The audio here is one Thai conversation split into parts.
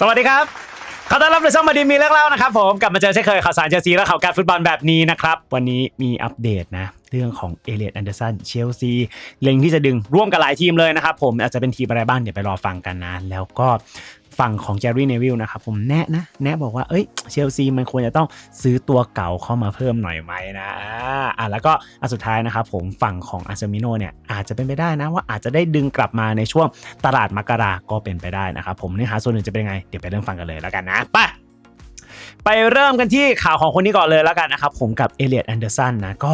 สวัสดีครับขอต้อนรับสู่ช่องมาดีมีเรื่องเล่านะครับผมกลับมาเจอเช่นเคยข่าวสารเชลซีและข่าวการฟุตบอลแบบนี้นะครับ วันนี้มีอัปเดตนะ เรื่องของเอเลียดแอนเดอร์สันเชลซีเล็งที่จะดึงร่วมกับหลายทีมเลยนะครับผมอาจจะเป็นทีมอะไรบ้างเดี๋ยวไปรอฟังกันนะ แล้วก็ ฝั่งของแจรี่เนวิลนะครับผมแนะนะ แนะบอกว่าเอ้ยเชลซีมันควรจะต้องซื้อตัวเก่าเข้ามาเพิ่มหน่อยไหมนะอ่าแล้วก็อันสุดท้ายนะครับผมฝั่งของอาร์เซมิโนเนี่ยอาจจะเป็นไปได้นะว่าอาจจะได้ดึงกลับมาในช่วงตลาดมกราก็เป็นไปได้นะครับผมเนื้อหาส่วนหนึ่งจะเป็นยังไงเดี๋ยวไปเริ่มฟังกันเลยแล้วกันนะไปไปเริ่มกันที่ข่าวของคนนี้ก่อนเลยแล้วกันนะครับผมกับเอเลียดแอนเดอร์สันนะก็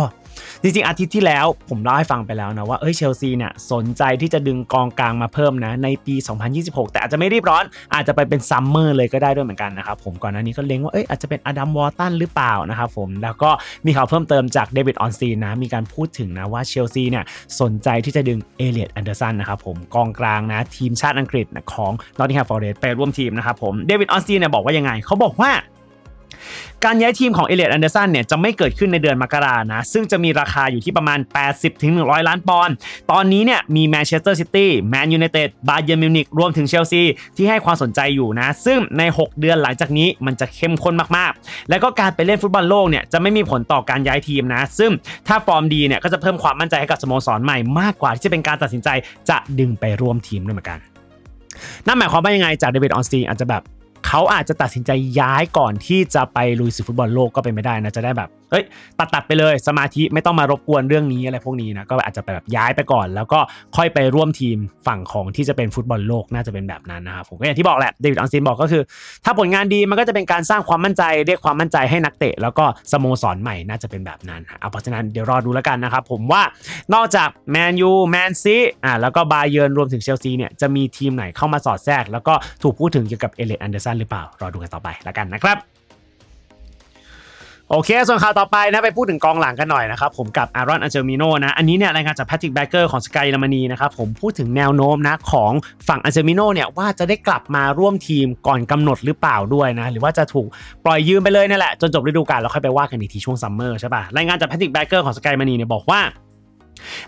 จริงๆอาทิตย์ที่แล้วผมเล่าให้ฟังไปแล้วนะว่าเอ้ยเชลซีเนี่ยสนใจที่จะดึงกองกลางมาเพิ่มนะในปี 2026 แต่อาจจะไม่รีบร้อน อาจจะไปเป็นซัมเมอร์เลยก็ได้ด้วยเหมือนกันนะครับผมก่อนหน้านี้ก็เล็งว่าเอ้ยอาจจะเป็นอดัมวอร์ตันหรือเปล่านะครับผมแล้วก็มีข่าวเพิ่มเติมจากเดวิดออนซีนะมีการพูดถึงนะว่าเชลซีเนี่ยสนใจที่จะดึงเอเลียดแอนเดอร์สันนะครับผมกองกลางนะทีมชาติอังกฤษนะของนอตติงแฮมฟอร์เรสต์ไปร่วมทีมนะครับผมเดวิดออนซีเนี่ยบอกว่ายังไงเขาบอกว่า การย้ายทีมของเอเลียดแอนเดอร์สันเนี่ยจะไม่เกิดขึ้นในเดือนมกรานะ ซึ่งจะมีราคาอยู่ที่ประมาณ 80-100 ล้านปอนด์ ตอนนี้เนี่ยมีแมนเชสเตอร์ซิตี้ แมนยูไนเต็ด บาเยอร์มิวนิกรวมถึงเชลซี ที่ให้ความสนใจอยู่นะ ซึ่งใน 6 เดือนหลังจากนี้มันจะเข้มข้นมากๆ แล้วก็การไปเล่นฟุตบอลโลกเนี่ยจะไม่มีผลต่อการย้ายทีมนะ ซึ่งถ้าฟอร์มดีเนี่ยก็จะเพิ่มความมั่นใจให้กับสโมสรใหม่มากกว่าที่จะเป็นการตัดสินใจจะดึงไปร่วมทีมด้วยเหมือนกันนั่นหมายความว่ายังไงจากเดวิดออนสตีอาจจะแบบ เขาอาจจะตัดสินใจย้ายก่อนที่จะไปลุยศึกฟุตบอลโลกก็เป็นไม่ได้นะจะได้แบบเฮ้ยตัดตัดไปเลยสมาธิไม่ต้องมารบกวนเรื่องนี้อะไรพวกนี้นะก็อาจจะไปแบบย้ายไปก่อน แล้วก็ค่อยไปร่วมทีมฝั่งของที่จะเป็นฟุตบอลโลกน่าจะเป็นแบบนั้นนะครับผมก็อย่างที่บอกแหละเดวิดออนซินบอกก็คือ ถ้าผลงานดีมันก็จะเป็นการสร้างความมั่นใจเรียกความมั่นใจให้นักเตะ แล้วก็สโมสรใหม่น่าจะเป็นแบบนั้นเอาเพราะฉะนั้นเดี๋ยวรอดูแล้วกันนะครับผมว่านอกจากแมนยูแมนซีอ่าแล้วก็บาเยิร์นรวมถึงเชลซีเนี่ยจะมีทีมไหนเข้ามาสอดแทรก แล้วก็ถูกพูดถึงเกี่ยวกับเอเลดแอนเดอร์สันหรือเปล่ารอดูกันต่อไปแล้วกันนะครับ โอเค ส่วนข่าวต่อไปนะไปพูดถึงกองหลังกันหน่อยนะครับผมกับอารอนอันเจลมิโนนะ อันนี้เนี่ยรายงานจากแพทริกแบเกอร์ของสกายเยอรมนีนะครับผมพูดถึงแนวโน้มนะของฝั่งอันเจลมิโนเนี่ยว่าจะได้กลับมาร่วมทีมก่อนกำหนดหรือเปล่าด้วยนะ หรือว่าจะถูกปล่อยยืมไปเลยนั่นแหละจนจบฤดูกาลแล้วค่อยไปว่ากันอีกทีช่วงซัมเมอร์ใช่ป่ะรายงานจากแพทริกแบเกอร์ของสกายเยอรมนีเนี่ยบอกว่า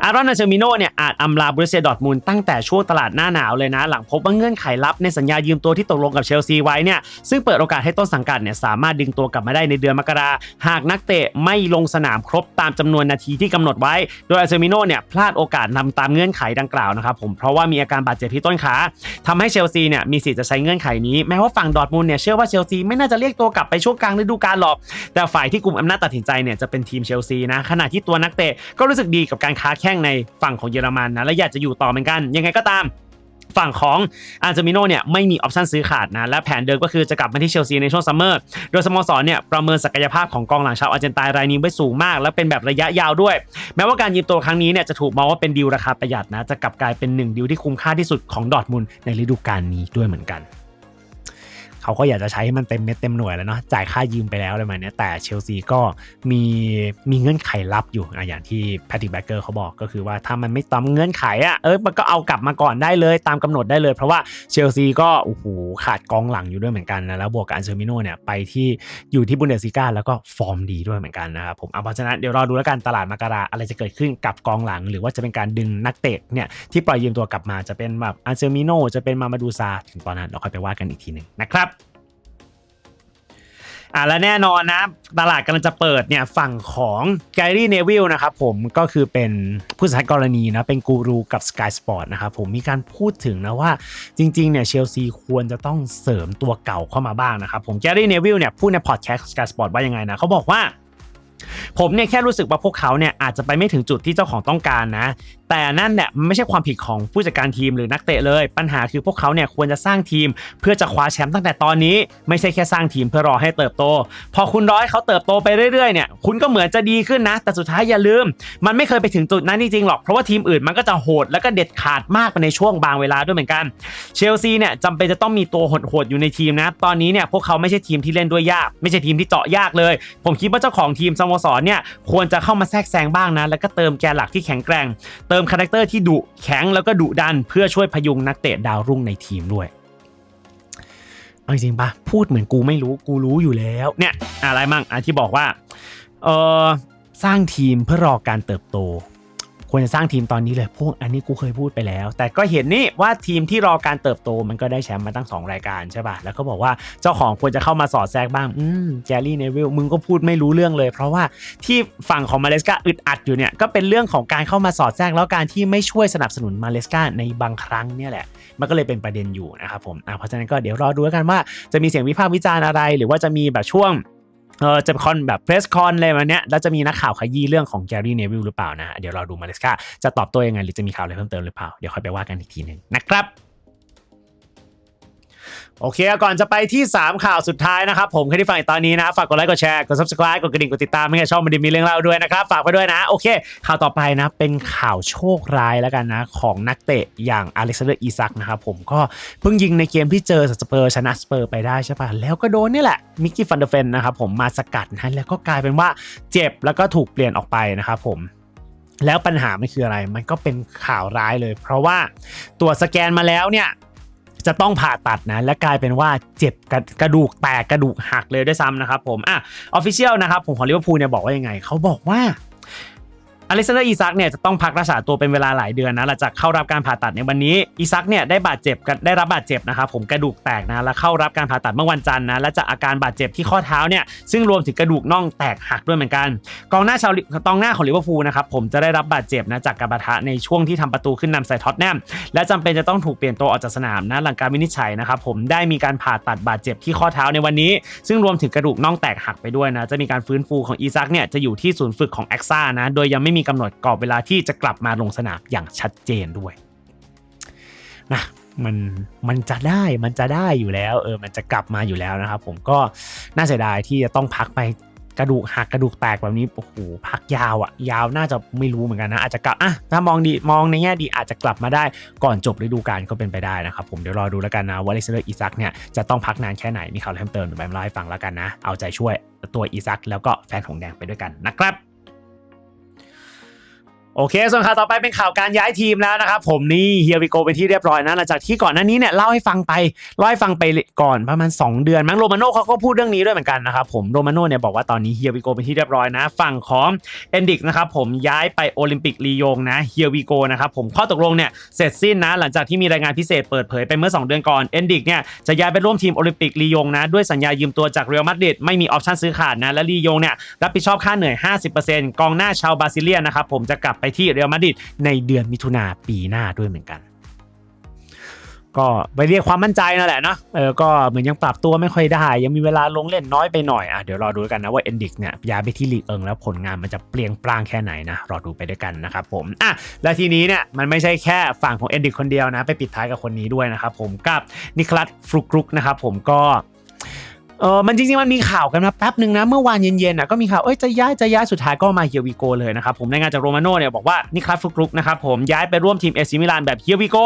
อารอนนาเชมิโนเนี่ยอาจอำลาบรูเซียดอร์ทมูลตั้งแต่ช่วงตลาดหน้าหนาวเลยนะ หลังพบว่าเงื่อนไขลับในสัญญายืมตัวที่ตกลงกับเชลซีไว้เนี่ยซึ่งเปิดโอกาสให้ต้นสังกัดเนี่ยสามารถดึงตัวกลับมาได้ในเดือนมกราหากนักเตะไม่ลงสนามครบตามจำนวนนาทีที่กำหนดไว้ โดยอาเชมิโนเนี่ยพลาดโอกาสนำตามเงื่อนไขดังกล่าวนะครับผมเพราะว่ามีอาการบาดเจ็บที่ต้นขาทำให้เชลซีเนี่ยมีสิทธิ์จะใช้เงื่อนไขนี้แม้ว่าฝั่งดอร์ทมูลเนี่ยเชื่อว่าเชลซีไม่น่าจะเรียกตัวกลับไปช่วงกลางฤดูกาลหรอกแต่ฝ่ายที่กลุ่มอำนาจตัดสินใจเนี่ยจะเป็นทีมเชลซีนะขณะที่ตัวนักเตะก็รู้สึกดีกับการค้าแข่งในฝั่งของเยอรมันนะและอยากจะอยู่ต่อเหมือนกัน ยังไงก็ตามฝั่งของอาร์เจมิโนเนี่ยไม่มีออปชันซื้อขาดนะและแผนเดิมก็คือจะกลับมาที่เชลซีในช่วงซัมเมอร์โดยสโมสรเนี่ยประเมินศักยภาพของกองหลังชาวอาร์เจนตินรายนี้ไว้สูงมาก และเป็นแบบระยะยาวด้วย แม้ว่าการยืมตัวครั้งนี้เนี่ยจะถูกมองว่าเป็นดีลราคาประหยัดนะจะกลับกลายเป็นหนึ่งดีลที่คุ้มค่าที่สุดของดอทมุนในฤดูกาลนี้ด้วยเหมือนกัน เขาก็อยากจะใช้ให้มันเต็มเม็ดเต็มหน่วยแล้วเนาะจ่ายค่ายืมไปแล้วอะไรมาเนี้ยแต่เชลซีก็มีมีเงื่อนไขลับอยู่อะอย่างที่แพทริกแบเกอร์เขาบอกก็คือว่าถ้ามันไม่ตามเงื่อนไขอะเออมันก็เอากลับมาก่อนได้เลยตามกำหนดได้เลย เพราะว่าเชลซีก็โอ้โหขาดกองหลังอยู่ด้วยเหมือนกันนะแล้วบวกกับอันเชอร์มิโนเนี่ยไปที่อยู่ที่บุนเดสซิก้าแล้วก็ฟอร์มดีด้วยเหมือนกันนะครับผมเอาเพราะฉะนั้นเดี๋ยวรอดูแล้วกันตลาดมกราอะไรจะเกิดขึ้นกับกองหลัง หรือว่าจะเป็นการดึงนักเตะเนี่ยที่ปล่อยยืมตัวกลับมาจะเป็นแบบอันเชอร์มิโนจะเป็นมามาดูซาถึงตอนนั้นเราค่อยไปว่ากันอีกทีหนึ่งนะครับ อะและแน่นอนนะ ตลาดกำลังจะเปิดเนี่ยฝั่งของแกรี่เนวิลนะครับผมก็คือเป็นผู้สัมภาษณ์กรณีนะ เป็นกูรูกับ Sky Sport นะครับผมมีการพูดถึงนะว่าจริงๆเนี่ยเชลซีควรจะต้องเสริมตัวเก่าเข้ามาบ้างนะครับผมแกรี่เนวิลเนี่ยพูดในพอดแคสต์ Sky Sport ว่ายังไงนะเขาบอกว่า ผมเนี่ยแค่รู้สึกว่าพวกเขาเนี่ยอาจจะไปไม่ถึงจุดที่เจ้าของต้องการนะ แต่นั่นเนี่ยไม่ใช่ความผิดของผู้จัดการทีมหรือนักเตะเลย ปัญหาคือพวกเขาเนี่ยควรจะสร้างทีม เพื่อจะคว้าแชมป์ตั้งแต่ตอนนี้ ไม่ใช่แค่สร้างทีมเพื่อรอให้เติบโต พอคุณรอให้เขาเติบโตไปเรื่อยๆเนี่ยคุณก็เหมือนจะดีขึ้นนะ แต่สุดท้ายอย่าลืม มันไม่เคยไปถึงจุดนั้นจริงๆหรอกเพราะว่าทีมอื่นมันก็จะโหดแล้วก็เด็ดขาดมากไปในช่วงบางเวลาด้วยเหมือนกันเชลซีเนี่ยจำเป็นจะต้องมีตัวโหดๆอยู่ในทีมนะตอนนี้เนี่ยพวกเขาไม่ใช่ทีมที่เล่นด้วยยาก ไม่ใช่ทีมที่เจาะยากเลย ผมคิดว่าเจ้าของทีมสโมสรเนี่ยควรจะเข้ามาแทรกแซงบ้างนะ แล้วก็เติมแกนหลักที่แข็งแกร่ง เติมคาแรคเตอร์ที่ดุแข็งแล้วก็ดุดัน เพื่อช่วยพยุงนักเตะดาวรุ่งในทีมด้วยเอาจริงปะพูดเหมือนกูไม่รู้กูรู้อยู่แล้วเนี่ยอะไรมั่งอที่บอกว่าเออสร้างทีมเพื่อรอการเติบโต ควรจะสร้างทีมตอนนี้เลย พวกอันนี้กูเคยพูดไปแล้ว แต่ก็เห็นนี่ว่าทีมที่รอการเติบโตมันก็ได้แชมป์มาตั้ง 2 รายการใช่ป่ะ แล้วก็บอกว่าเจ้าของควรจะเข้ามาสอดแทรกบ้าง อืมแจรี่เนวิลมึงก็พูดไม่รู้เรื่องเลย เพราะว่าที่ฝั่งของมาเลสกาอึดอัดอยู่เนี่ยก็เป็นเรื่องของการเข้ามาสอดแทรกแล้วการที่ไม่ช่วยสนับสนุนมาเลสกาในบางครั้งเนี่ยแหละ มันก็เลยเป็นประเด็นอยู่นะครับผมอะเพราะฉะนั้นก็เดี๋ยวรอดูกันว่าจะมีเสียงวิพากษ์วิจารณ์อะไร หรือว่าจะมีแบบช่วง เออจะคอนแบบเพรสคอนอะไรแบบเนี้ยแล้วจะมีนักข่าวขยี้เรื่องของแกรี่เนวิลหรือเปล่านะ เดี๋ยวเราดูมาเลสกาจะตอบตัวยังไงหรือจะมีข่าวอะไรเพิ่มเติมหรือเปล่า เดี๋ยวค่อยไปว่ากันอีกทีหนึ่งนะครับ โอเคก่อนจะไปที่ 3 ข่าวสุดท้ายนะครับ ผมใครที่ฟังอีกตอนนี้นะ ฝากกดไลค์กดแชร์กด subscribe กดกระดิ่งกดติดตามไม่ให้ช่องมันดีมีเรื่องเล่าด้วยนะครับ ฝากไปด้วยนะ โอเค ข่าวต่อไปนะ เป็นข่าวโชคร้ายแล้วกันนะ ของนักเตะอย่างอเล็กซานเดอร์อีซักนะครับผมก็เพิ่งยิงในเกมที่เจอสเปอร์ชนะสเปอร์ไปได้ใช่ปะแล้วก็โดนนี่แหละมิกกี้ฟันเดอร์เฟนนะครับผมมาสกัดนะแล้วก็กลายเป็นว่าเจ็บแล้วก็ถูกเปลี่ยนออกไปนะครับผมแล้วปัญหามันคืออะไร มันก็เป็นข่าวร้ายเลย เพราะว่าตรวจสแกนมาแล้วเนี่ย จะต้องผ่าตัดนะและกลายเป็นว่าเจ็บกระกระดูกแตกกระดูกหักเลยด้วยซ้ำนะครับผมอะออฟฟิเชียลนะครับผมของลิเวอร์พูลเนี่ยบอกว่ายังไงเขาบอกว่า อเล็กซานเดอร์อีซักเนี่ยจะต้องพักรักษาตัวเป็นเวลาหลายเดือนนะหลังจากเข้ารับการผ่าตัดในวันนี้อีซักเนี่ยได้บาดเจ็บกันได้รับบาดเจ็บนะครับผมกระดูกแตกนะแล้วเข้ารับการผ่าตัดเมื่อวันจันทร์นะและจากอาการบาดเจ็บที่ข้อเท้าเนี่ยซึ่งรวมถึงกระดูกน่องแตกหักด้วยเหมือนกัน กองหน้าชาวลิกองหน้าของลิเวอร์พูลนะครับผมจะได้รับบาดเจ็บนะจากการปะทะในช่วงที่ทำประตูขึ้นนำใส่ท็อตแนมและจำเป็นจะต้องถูกเปลี่ยนตัวออกจากสนามนะหลังการวินิจฉัยนะครับผมได้มีการผ่าตัดบาดเจ็บที่ข้อเท้าในวันนี้ ซึ่งรวมถึงกระดูกน่องแตกหักไปด้วยนะจะมีการฟื้นฟูของอีซักเนี่ยจะอยู่ที่ศูนย์ฝึกของแอ็กซ่านะโดยยังไม่มีกำหนดกรอบเวลาที่จะกลับมาลงสนามอย่างชัดเจนด้วยนะมันมันจะได้มันจะได้อยู่แล้วเออมันจะกลับมาอยู่แล้วนะครับผมก็น่าเสียดายที่จะต้องพักไปกระดูกหักกระดูกแตกแบบนี้โอ้โหพักยาวอะยาวน่าจะไม่รู้เหมือนกันนะ อาจจะกลับอะถ้ามองดีมองในแง่ดีอาจจะกลับมาได้ก่อนจบฤดูกาลก็เป็นไปได้นะครับผมเดี๋ยวรอดูแล้วกันนะว่าเลสเตอร์อีซักเนี่ยจะต้องพักนานแค่ไหนมีข่าวอะไรเพิ่มเติมเดี๋ยวแบมเล่าให้ฟังแล้วกันนะ เอาใจช่วยตัวอีซักแล้วก็แฟนของแดงไปด้วยกันนะครับ โอเค ส่วนข่าวต่อไปเป็นข่าวการย้ายทีมแล้วนะครับผมนี่เฮียวิโกเป็นที่เรียบร้อยนะหลังจากที่ก่อนหน้านี้เนี่ยเล่าให้ฟังไปเล่าให้ฟังไปก่อนประมาณ 2 เดือนมั้งโรมาโน่เขาก็พูดเรื่องนี้ด้วยเหมือนกันนะครับผมโรมาโน่เนี่ยบอกว่าตอนนี้เฮียวิโกเป็นที่เรียบร้อยนะ ฝั่งของเอนดิกนะครับผมย้ายไปโอลิมปิกลียงนะเฮียวิโกนะครับผมข้อตกลงเนี่ยเสร็จสิ้นนะ หลังจากที่มีรายงานพิเศษเปิดเผยไปเมื่อ 2 เดือนก่อนเอนดิกเนี่ยจะย้ายไปร่วมทีมโอลิมปิกลียงนะด้วยสัญญายืมตัวจากเรอัลมาดริดไม่มีออปชั่นซื้อขาดนะและลียงเนี่ยรับผิดชอบค่าเหนื่อย 50%กองหน้าชาวบราซิเลียนะครับผมจะกลับไปที่เรอัลมาดริดในเดือนมิถุนาปีหน้าด้วยเหมือนกัน ก็ไปเรียกความมั่นใจนั่นแหละเนาะเออก็เหมือนยังปรับตัวไม่ค่อยได้ ยังมีเวลาลงเล่นน้อยไปหน่อยอะเดี๋ยวรอดูกันนะว่าเอนดิกเนี่ยย้ายไปที่ลีกเอิงแล้วผลงานมันจะเปลี่ยงปลางแค่ไหนนะรอดูไปด้วยกันนะครับผมอะและทีนี้เนี่ยมันไม่ใช่แค่ฝั่งของเอนดิกคนเดียวนะ ไปปิดท้ายกับคนนี้ด้วยนะครับผมกับนิคลัสฟลุกรุกนะครับผมก็ เออมันจริงๆ มันมีข่าวกันมาแป๊บหนึ่งนะ เมื่อวานเย็นๆน่ะก็มีข่าว เอ้ยจะย้ายจะย้ายสุดท้ายก็มาเฮียวิโกเลยนะครับ ผมรายงานจากโรมาโน่เนี่ยบอกว่านี่ครับฟลุกรุกนะครับผมย้ายไปร่วมทีมเอซิมิลานแบบเฮียวิโก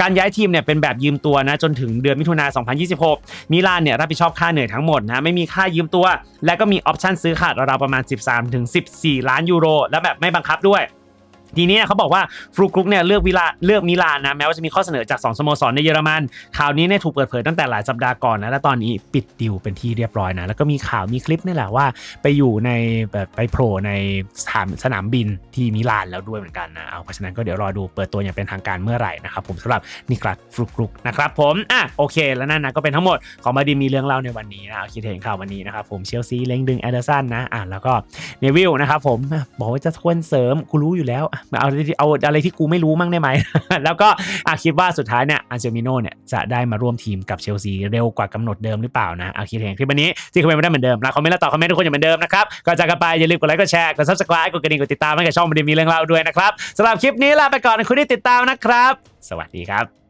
การย้ายทีมเนี่ยเป็นแบบยืมตัวนะจนถึงเดือนมิถุนา2026 มิลานเนี่ยรับผิดชอบค่าเหนื่อยทั้งหมดนะไม่มีค่ายืมตัว และก็มีออปชั่นซื้อขาดราวๆประมาณ 13-14 ล้านยูโรและแบบไม่บังคับด้วย ทีนี้เขาบอกว่าฟลุกรุกเนี่ยเลือกวิลาเลือกมิลานนะแม้ว่าจะมีข้อเสนอจาก 2สโมสรในเยอรมันข่าวนี้เนี่ยถูกเปิดเผยตั้งแต่หลายสัปดาห์ก่อนนะและตอนนี้ปิดดิวเป็นที่เรียบร้อยนะแล้วก็มีข่าวมีคลิปนี่แหละว่าไปอยู่ในแบบไปโผล่ในสนามสนามบินที่มิลานแล้วด้วยเหมือนกันนะเอาเพราะฉะนั้นก็เดี๋ยวรอดูเปิดตัวอย่างเป็นทางการเมื่อไหร่นะครับผมสำหรับนิคลัสฟลุกรุกนะครับผมอะโอเค แล้วนั่นนะก็เป็นทั้งหมดของมาดีมีเรื่องเล่าในวันนี้นะคิดเห็นข่าววันนี้นะครับผมเชลซีเล็งดึงแอดเดอร์สันนะอะแล้วก็เนวิลนะครับผมบอกว่าจะทวนเสริมกูรู้อยู่แล้วเอาเอาอะไรที่กูไม่รู้มั่งได้ไหม แล้วก็อาคิดว่าสุดท้ายเนี่ยอันเซมิโนเนี่ยจะได้มาร่วมทีมกับเชลซีเร็วกว่ากำหนดเดิมหรือเปล่านะอาคิดเห็นคลิปวันนี้ที่คอมเมนต์ไม่ได้เหมือนเดิมนะคอมเมนต์แล้วตอบคอมเมนต์ทุกคนอย่างเหมือนเดิมนะครับก็จากกันไปอย่าลืมกดไลค์กดแชร์กด subscribe กดกระดิ่งกดติดตามให้กับช่องมันดีมีเรื่องเล่าด้วยนะครับสำหรับคลิปนี้ลาไปก่อนคุณที่ติดตามนะครับ สวัสดีครับ